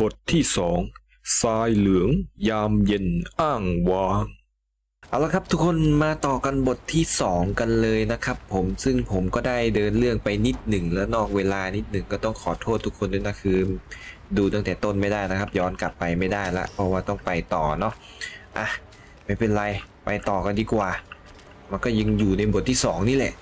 บทที่สองทรายเหลือง ยามเย็นอ้างว้าง เอาละครับทุกคนมาต่อกันบทที่สองกันเลยนะครับ ผมซึ่งผมก็ได้เดินเรื่องไปนิดหนึ่งแล้วนอกเวลานิดหนึ่งก็ต้องขอโทษทุกคนด้วยนะคือ ดูตั้งแต่ต้นไม่ได้นะครับ ย้อนกลับไปไม่ได้ละเพราะว่าต้องไปต่อเนาะอะไม่เป็นไรไปต่อกันดีกว่า มันก็ยังอยู่ในบทที่สองนี่แหละ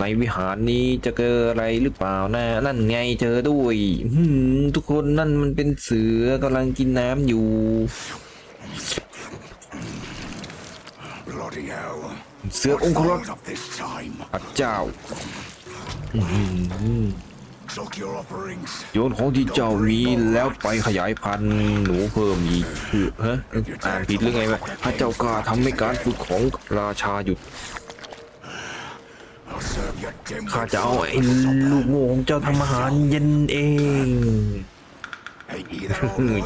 ในวิหารนี้จะเจออะไรหรือเปล่านะ นั่นไงเจอด้วยอื้อหือทุกคนนั่นมันเป็นเสือกำลังกินน้ำอยู่ Bloody hell. เสือองครักษ์ Followed up this time. พระเจ้าอื้อหือ Clock your offerings. โยนของที่เจ้ามีแล้วไปขยายพันธุ์หนูเพิ่มอีกคือฮะอ่านผิดหรือไงวะพระเจ้ากล้าทำให้การฝึกของราชาหยุด ข้าจะเอาไอ้ลูกโง่ของเจ้าทำอาหารเย็นเอง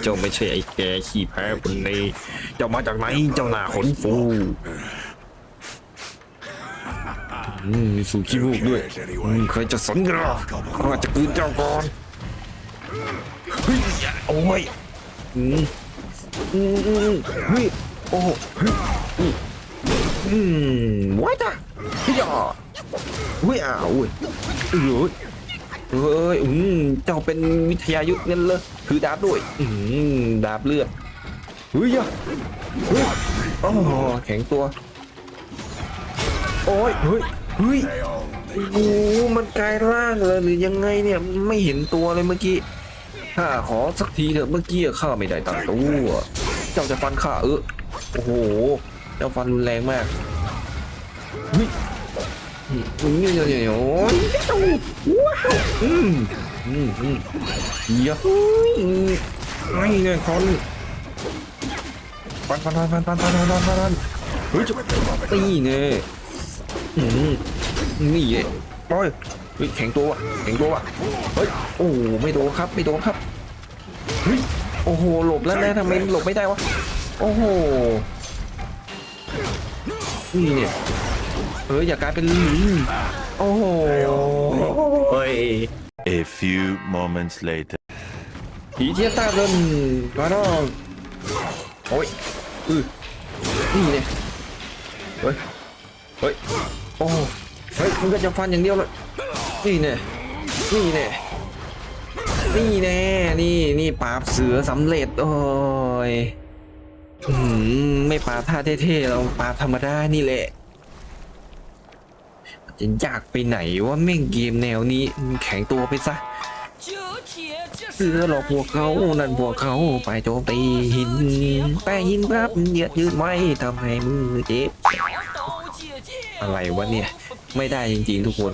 เจ้าไม่ใช่ไอ้แกขี้แพ้คนนี้ เจ้ามาจากไหน เจ้าหน้าขนฟูมีสูขี้มูกด้วยใครจะสนกันหรอข้าจะกืนเจ้าก่อนเฮ้ยโอ้ยอืมอืมอืมเฮ้ยโอ้อืมอืมว้ายจ้ะเฮ้ย อะเฮ้ยอะโอ้ยเอ้ยเฮ้ยอืมเจ้าเป็นวิทยายุทธ์งั้นเลยถือดาบด้วย อืมดาบเลือดเฮ้ยอะเฮ้ยอ้โหแข็งตัว โอ้ยเฮ้ยเฮ้ยโอ้มันกลายร่างเลยหรือยังไงเนี่ยไม่เห็นตัวเลยเมื่อกี้ข้าขอสักทีเถอะเมื่อกี้ข้าไม่ได้ตังตัวเจ้าจะฟันข้าเออโอ้โหเจ้าฟันรุนแรงมากเฮ้ย อืมอืมเดี๋ยวเดี๋ยวเดี๋ยโอ้ยว้าวอืมอืมอืมเยอะอืมไม่เนี่ยคนปันปันปันปันปันปันปันปันปันเฮ้ยจะนี่เนี่ยอืมนี่เย่โอ้ยเฮ้ยแข็งตัวว่ะแข็งตัวว่ะเฮ้ยโอ้ไม่โดนครับไม่โดนครับเฮ้ยโอ้โหหลบแล้วนะทำไมหลบไม่ได้วะโอ้โหนี่เนี่ย เฮ้ยอย่ากลายเป็นลิงโอ้โหเฮ้ย A few moments later. ผีเทียบตาเดินมาน้องโอ้ยอือนี่เนี่ยเฮ้ยเฮ้ยโอ้เฮ้ยมึงก็จะฟันอย่างเดียวเลยนี่เนี่ยนี่เนี่ยนี่แน่นี่นี่ปราบเสือสำเร็จโอ้ยอืมไม่ปราบท่าเท่ๆเราปราบธรรมดานี่แหละ จะยากไปไหนว่าแม่งเกมแนวนี้แข็งตัวไปซะเสือหลอกพวกเขานั่นพวกเขาไปโจมตีหินแป้หินแป๊บเหยียดยืดไม่ทำให้มือเจ็บอะไรวะเนี่ย ไม่ได้จริงๆทุกคน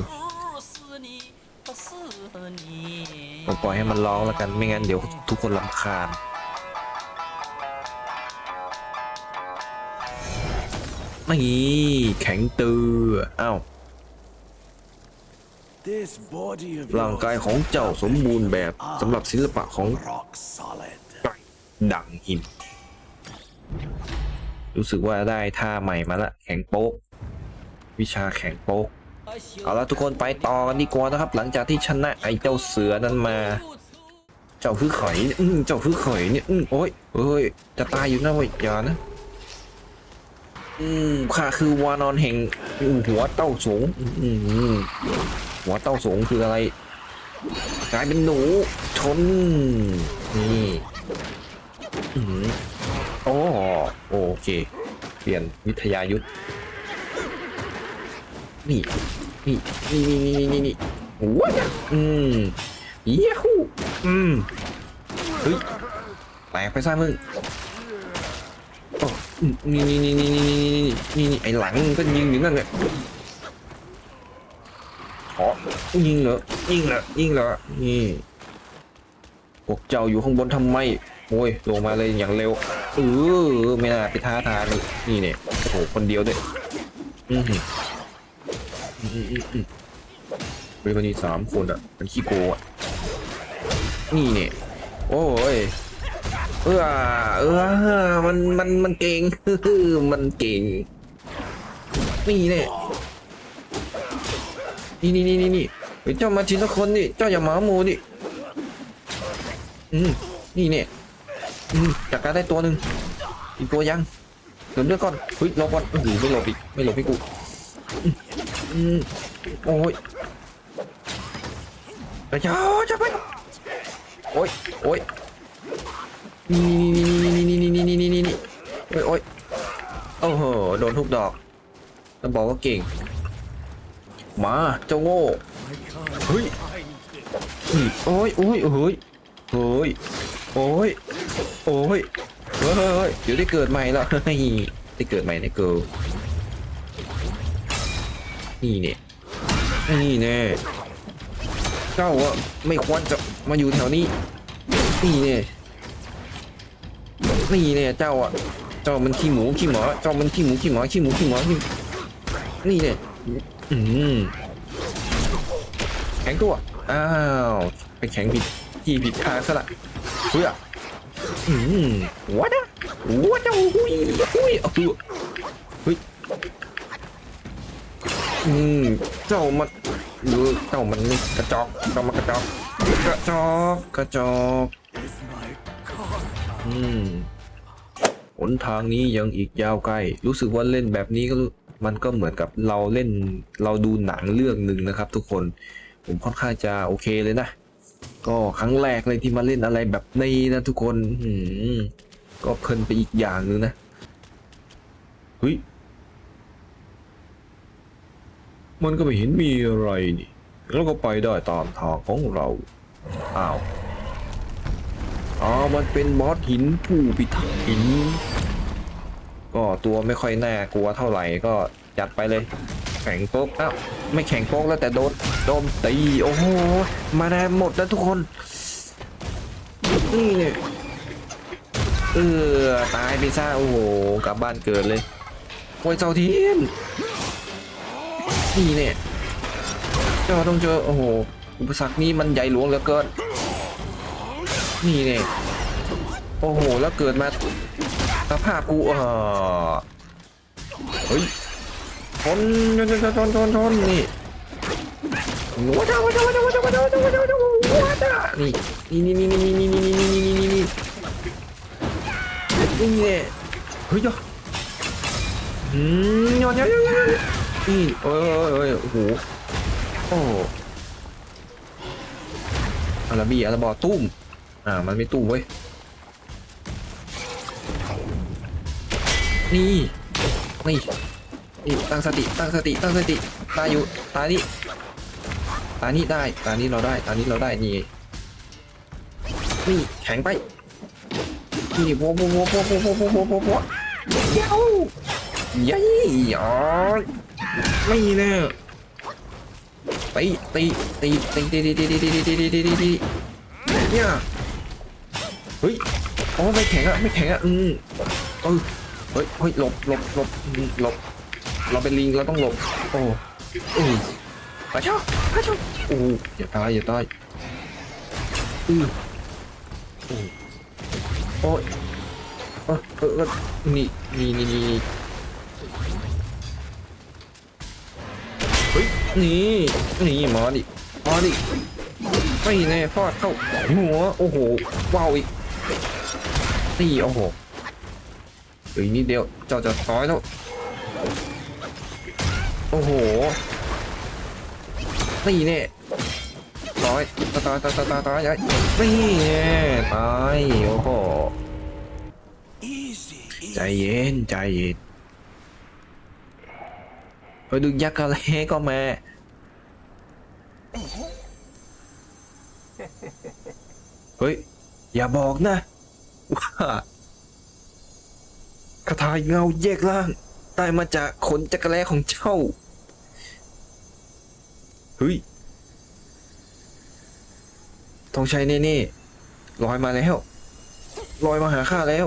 ผมปล่อยให้มันร้องแล้วกันไม่งั้นเดี๋ยวทุกคนลำคาญไม่แข็งตืออ้าว ร่างกายของเจ้าสมบูรณ์แบบสำหรับศิลปะของ rock solid. ดังหิน รู้สึกว่าได้ท่าใหม่มาละ แข็งโป๊ก วิชาแข็งโป๊ก เอาละทุกคนไปต่อกันดีกว่านะครับ หลังจากที่ชนะไอ้เจ้าเสือนั้นมา เจ้าคือเขยเนี่ยอืมเจ้าคือเขยเนี่ยอืมโอ้ยเอ้ย จะตายอยู่นะเว้ยอย่านะอืมข้าคือวานอนแห่งหัวเต้าสงอืม หัวเต้าสูงคืออะไร กลายเป็นหนูชนนี่โอ้โอเค เปลี่ยนวิทยายุทธนี่นี่นี่นี่นี่นี่นี่ว้าอืมเย้ฮูอืมเฮ้ยแตกไปซะมึงโอ้อืมนี่นี่นี่นี่นี่นี่นี่นี่ไอหลังก็ยิงอยู่นั่นแหละ ขอยิงเหรอยิงเหรอยิงเหรอนี่พวกเจ้าอยู่ข้างบนทำไมโอ้ยลงมาเลยอย่างเร็วเออไม่น่าไปท้าทายเลยนี่เนี่ยโอ้โหคนเดียวด้วยอือหือเป็นคนที่สามคนอะมันขี้โกงอะนี่เนี่ยโอ้ยเออเออมันมันมันเก่งมันเก่งนี่เนี่ย นี่นี่นี่นี่นี่เจ้ามาทีละคนดิเจ้าอย่าหมาหมูดิอืมนี่เนี่ยอืมจัดการได้ตัวหนึ่งอีกตัวยังเดี๋ยวเลือกก่อนเฮ้ยหลบก่อนโอ้โหไม่หลบอีกไม่หลบให้กูอืมอืมโอ้ยไปเจ้าจะไปโอ้ยโอ้ยนี่นี่นี่นี่นี่นี่นี่นี่นี่โอ้ยโอ้ยโอ้โหโดนทุกดอกแล้วบอกว่าเก่ง มาเจ้าโง่เฮ้ยโอ้ยโอ้ยโอ้ยโอ้ยโอ้ยโอ้ยเฮ้ยเดี๋ยวได้เกิดใหม่ล้วเฮ้ยได้เกิดใหม่นะเกิร์ลนี่เนี่ยนี่แน่เจ้าอะไม่ควรจะมาอยู่แถวนี้ นี่เนี่ยนี่เนี่ยเจ้าอะเจ้ามันขี้หมูขี้หมอเจ้ามันขี้หมูขี้หมอขี้หมูขี้หมอขี้นี่เนี่ย อืมแข็งตัว อ้าว ไปแข็งผิดที่ผิดทางซะละเพื่ออืมวัดอะวัดอะหุยหุยเอาตัวเฮ้ยอืมเจ้ามันเออเจ้ามันนี่กระจอกเจ้ามันกระจอกกระจอกกระจอกอืมหนทางนี้ยังอีกยาวไกล รู้สึกว่าเล่นแบบนี้ก็รู้ มันก็เหมือนกับเราเล่นเราดูหนังเรื่องหนึ่งนะครับ ทุกคนผมค่อนข้างจะโอเคเลยนะ ก็ครั้งแรกเลยที่มาเล่นอะไรแบบนี้นะทุกคนอืมก็เพลินไปอีกอย่างหนึงนะเฮ้ยมันก็ไม่เห็นมีอะไรนี่แล้วก็ไปได้ตามทางของเราอ้าวอ๋อมันเป็นบอสหินผู้พิทักษ์หิน ก็ตัวไม่ค่อยน่ากลัวเท่าไหร่ก็จัดไปเลย แข็งโป๊กอ้าวไม่แข็งโป๊กแล้วแต่โดนโดนตีโอ้โหมาได้หมดแล้วทุกคน นี่เนี่ยเออตายไปซะโอ้โหกลับบ้านเกิดเลยโอ้ยเจ้าทีมนี่เนี่ยเจ้าต้องเจอโอ้โหอุปสรรคนี้มันใหญ่หลวงเหลือเกินนี่เนี่ยโอ้โหแล้วเกิดมา สภาพกูเออเฮ้ยชนชนชนชนชนชนนี่ว้าจ้าว้าจ้าว้าจ้าว้าจ้าว้าจ้าว้าจ้าว้าจ้าว้าจ้านี่นี่นี่นี่นี่นี่นี่นี่นี่นี่นี่นี่นี่นี่ยเฮ้ยจ้าอืมยอดยอดยอดยอดนี่โอ้ยโอ้ยโอ้ยโอ้โหโอ้อาราบีอาราบอตุ้มอ่ามันไม่ตู้มเว้ย นี่นี่นี่ตั้งสติตั้งสติตั้งสติตาอยู่ตานี่ตานี่ได้ตานี่เราได้ตานี่เราได้นี่นี่แข็งไปนี่โว้โว้โว้โว้โว้โว้โว้โว้โว้โว้เย้ายัยอ๋อไม่แน่ตีตีตีตีตีตีตีตีตีตีตีตีตีตีเนี่ยเฮ้ยอ๋อไม่แข็งอะไม่แข็งอะอืมเออ ฮ้ยเฮ้ยหลบหลบหลบอืมหลบ เราเป็นลิงเราต้องหลบ โอ้โอ้ปะเช่าปะเช่าโอ้อย่าตายอย่าตายอือโอ้โอ้ยเออเออเออนี่นี่นี่นี่เฮ้ยนี่นี่มาดิมาดิไม่แน่ฟาดเข้าหัวโอ้โหว้าวอีกนี่โอ้โหเดี๋ยว อีกนิดเดียวเจ้าจะตายแล้วโอ้โหนี่แน่ตายตายตายตายตายตายตายนี่แน่ตายโอ้โห easy, ใจเย็นใจเย็นไปดูยักษ์อะไรก็มาเฮ้ย อย่าบอกนะว่า คาถาเงาแยกล่าง ได้มาจากขนจักรแลของเจ้า เฮ้ยต้องใช้แน่ๆลอยมาแล้วลอยมาหาข้าแล้ว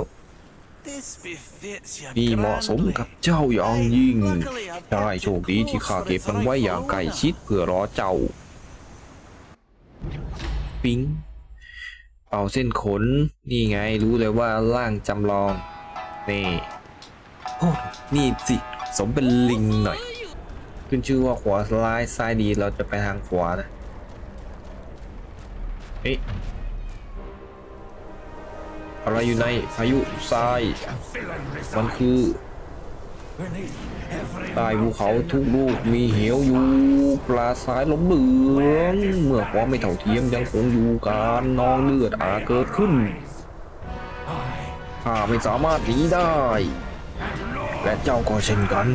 นี่เหมาะสมกับเจ้าอย่างยิ่ง Luckily, I've ใช่โชคดีที่ข้าเก็บมันไว้อย่างใกล้ชิดเพื่อรอเจ้า ปิ๊งเป่าเส้นขน นี่ไงรู้เลยว่าร่างจำลอง นี่โอ้นี่สิสมเป็นลิงหน่อย ขึ้นชื่อว่าขวาซ้ายซ้ายดีเราจะไปทางขวานะเฮ้ยอะไรอยู่ในพายุทราย มันคือใต้ภูเขาทุกลูกมีเหวอยู่ ปลาทรายล้มเหลือง เมื่อความไม่เท่าเทียมยังคงอยู่การนองเลือดอาจเกิดขึ้น ข้าไม่สามารถหนีได้ และเจ้าก็เช่นกัน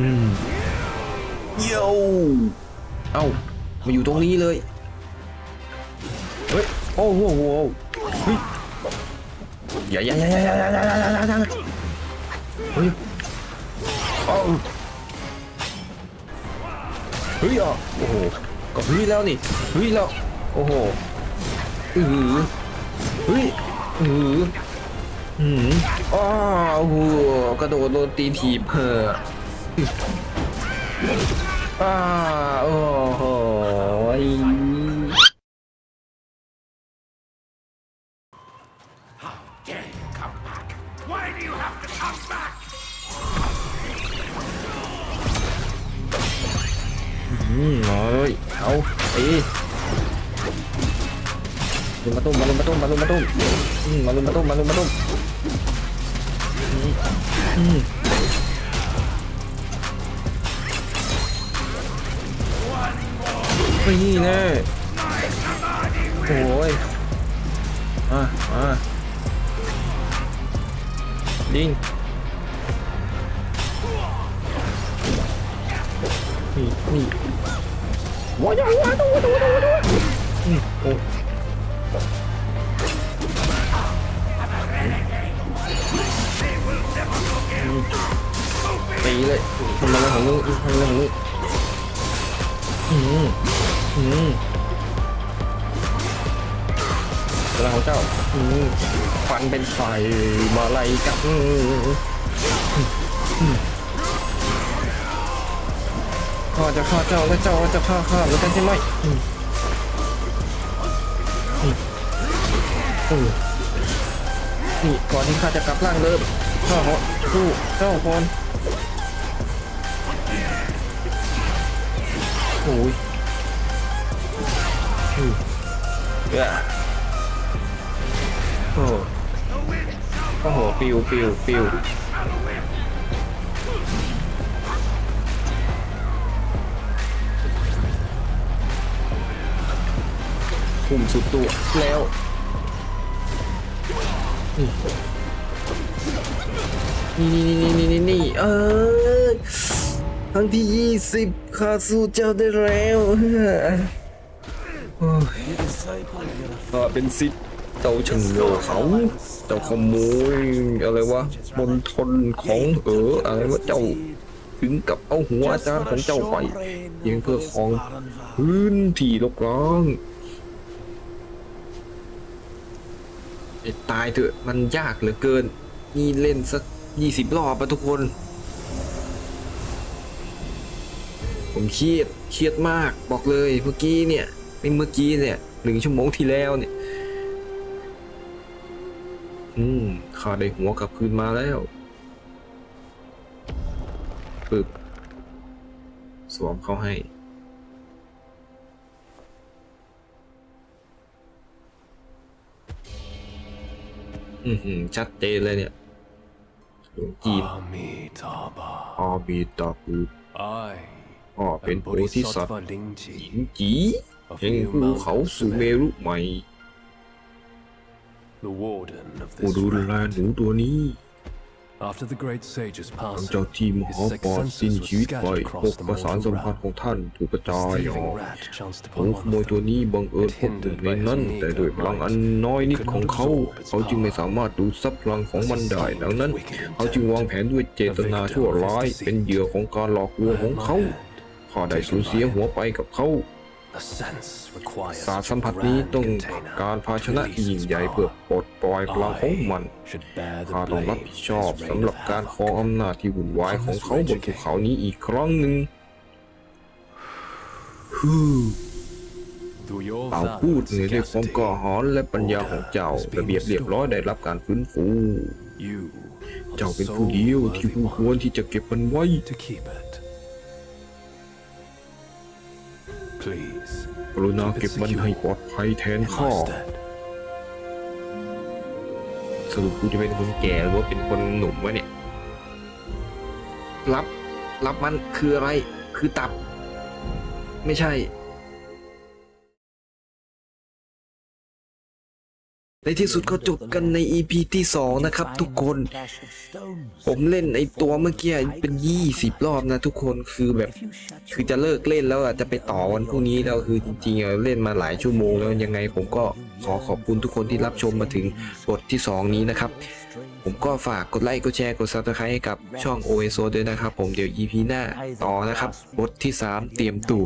โย่เอ้ามาอยู่ตรงนี้เลย เฮ้ย โอ้โหโอ้โหเฮ้ยอย่าอย่าอย่าอย่าอย่าอย่าอย่าอย่าอย่าอย่าเฮ้ยเอ้าเฮ้ยอะโอ้โหก็เฮ้ยแล้วนี่เฮ้ยแล้ว โอ้โหอือเฮ้ยอือ อืมอ้าวโอ้โหกระโดดโดนตีถีบเพออ้าโอ้โหอืมเอ้ยเอาตีลุมมาตุ้มมาลุมมาตุ้มมาลุมมาตุ้มอืมมาลุมมาตุ้มมาลุมมาตุ้ม พี่นี่แน่โอ้ยมามายิงนี่นี่ว้าวว้าวดูดูดูดูอืมโอ้ ตีเลยทำอะไรของมึงทำอะไรของมึงอืมอืมอะไรของเจ้าอืมฟันเป็นไฟมาไล่กับอืมอืมข้าจะฆ่าเจ้าและเจ้าจะฆ่าข้าเหมือนกันใช่ไหมอืมอืมนี่ก่อนที่ข้าจะกลับร่างเดิมข้าขอสู้เจ้าก่อ โอ้ยอืมเอ้อโอ้โอ้โหปิวปิวปิวปุ่มสุดตัวแล้วนี่นี่นี่นี่นี่นี่เออค รั้งที่ยี่สิบข้าสู้เจ้าได้แล้วข้าเป็นสิทธิ์เจ้าชิงโง่เขาเจ้าขโมยอะไรวะบนทนของเอออะไรวะเจ้าถึงกับเอาหัวอาจารย์ของเจ้าไปเพียงเพื่อของพื้นที่รกร้างตายเถอะมันยากเหลือเกิน นี่เล่นสักยี่สิบรอบอะทุกคน ผมเครียดเครียดมากบอกเลยเมื่อกี้เนี่ยไม่เมื่อกี้เนี่ยหนึ่งชั่วโมงที่แล้วเนี่ย อืมข้าได้หัวกลับคืนมาแล้วปึ๊บสวมเข้าให้ อือหือชัดเจนเลยเนี่ยหลวงจีน Amitabha. อาบีตาปู I อ๋อเป็น am โพธิสัตว์ Bodhisattva หญิ Lingji งจีแห่งภูเขาสุเมรุใหม่ the warden of ผู้ this ดูแล rat. หนูตัวนี้ After the great sage's หลัง passing, จากที่ม his หา six ปราชญ์สิ้น senses ชีวิ were ตไป scattered พว across ก the ประสานสัมพันธ์ mortal ของท่านถูกกระจาย realm. อ Thieving อก rat chanced ผง upon ข one โมย of ตัว them. นี้บังเอิญพบหนึ่งในนั้น แต่ด้วยพลังอันน้อยนิดของเขา เขาจึงไม่สามารถดูดซับพลังของมันได้ ดังนั้น เขาจึงวางแผนด้วยเจตนาชั่วร้าย เป็นเหยื่อของการหลอกลวงของเขา ข้าได้สูญเสียหัวไปกับเขา A sense requires ศาสตร์ such สั a มผัสนี้ grand ต้อง container การภาชนะ to ที่ release ยิ่ง its ใหญ่เพื่อ power. ปลดปล่อยพลังของมัน I should bear ข้า the ต้องรับ blame ผิด for ชอบ his สำ reign หรับ of การครอง havoc. อำนาจที่วุ่นวายของเขาบนภูเขานี้อีกครั้งหนึ่งฮู้ Through your เป่า valor พูด and เหนือด้วยความ sagacity, กล้าหาญและปัญญาของเจ้าระเบียบเรียบร้อยได้รับการฟื้นฟู you เจ้า are เป็น the ผู้เดียว sole ที่ worthy ผู้ควร one ที่จะเก็บมันไว้ รุณาเก็บมันให้ปลอดภัยแทนข้าสรุปกูจะเป็นคนแก่หรือว่าเป็นคนหนุ่มวะเนี่ย รับ รับมันคืออะไร คือตับ ไม่ใช่ ในที่สุดก็จบกันใน EP ที่ 2 นะครับทุกคน ผมเล่นไอตัวเมื่อกี้เป็น 20 รอบนะทุกคนคือแบบ คือจะเลิกเล่นแล้วอะจะไปต่อวันพรุ่งนี้แล้วคือจริงๆเล่นมาหลายชั่วโมงแล้วยังไงผมก็ขอขอบคุณทุกคนที่รับชมมาถึงบทที่ 2 นี้นะครับ ผมก็ฝากกดไลค์กดแชร์กด subscribe ให้กับช่อง o s o ด้วยนะครับ ผมเดี๋ยว EP หน้าต่อนะครับบทที่ 3 เตรียมตัว